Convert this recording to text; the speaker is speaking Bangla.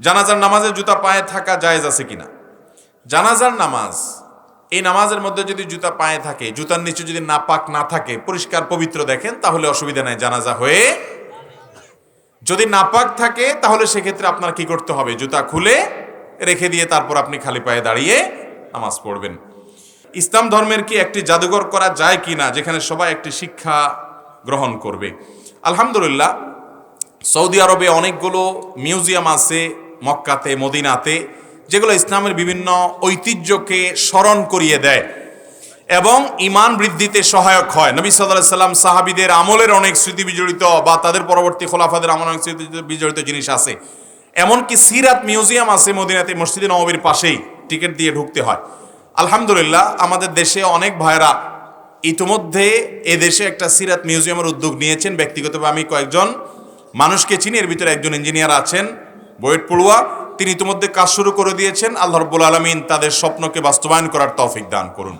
জানাজার নামাজের জুতা পায়ে থাকা জায়েজ আছে কিনা? জানাজার নামাজ, এই নামাজের মধ্যে যদি জুতা পায়ে থাকে, জুতার নিচে যদি নাপাক না থাকে, পরিষ্কার পবিত্র দেখেন, তাহলে অসুবিধা নাই, জানাজা হয়ে যদি নাপাক থাকে, তাহলে সেক্ষেত্রে আপনার কি করতে হবে? জুতা খুলে রেখে দিয়ে তারপর আপনি খালি পায়ে দাঁড়িয়ে নামাজ পড়বেন। ইসলাম ধর্মের কি একটি জাদুঘর করা যায় কি না যেখানে সবাই একটি শিক্ষা গ্রহণ করবে। আলহামদুলিল্লাহ, সৌদি আরবে অনেকগুলো মিউজিয়াম আছে মক্কাতে, মদিনাতে, যেগুলো ইসলামের বিভিন্ন ঐতিহ্যকে স্মরণ করিয়ে দেয় এবং ইমান বৃদ্ধিতে সহায়ক হয়। নবী সাল্লাহ সাল্লাম সাহাবিদের আমলের অনেক স্মৃতি বিজড়িত বা তাদের পরবর্তী খোলাফাদের আমল অনেক স্মৃতি বিজড়িত জিনিস আছে। এমনকি সিরাত মিউজিয়াম আছে মদিনাতে, মসজিদে নবীর পাশেই টিকিট দিয়ে ঢুকতে হয়। আলহামদুলিল্লাহ, আমাদের দেশে অনেক ভাইরা ইতিমধ্যে এদেশে একটা সিরাত মিউজিয়ামের উদ্যোগ নিয়েছেন। ব্যক্তিগতভাবে আমি কয়েকজন মানুষকে চিনি, এর ভিতরে একজন ইঞ্জিনিয়ার আছেন। বয়েট পড়ুয়া, তিনি ইতিমধ্যে কাজ শুরু করে দিয়েছেন। আল্লাহ রব্বুল আলমিন তাদের স্বপ্নকে বাস্তবায়ন করার তৌফিক দান করুন।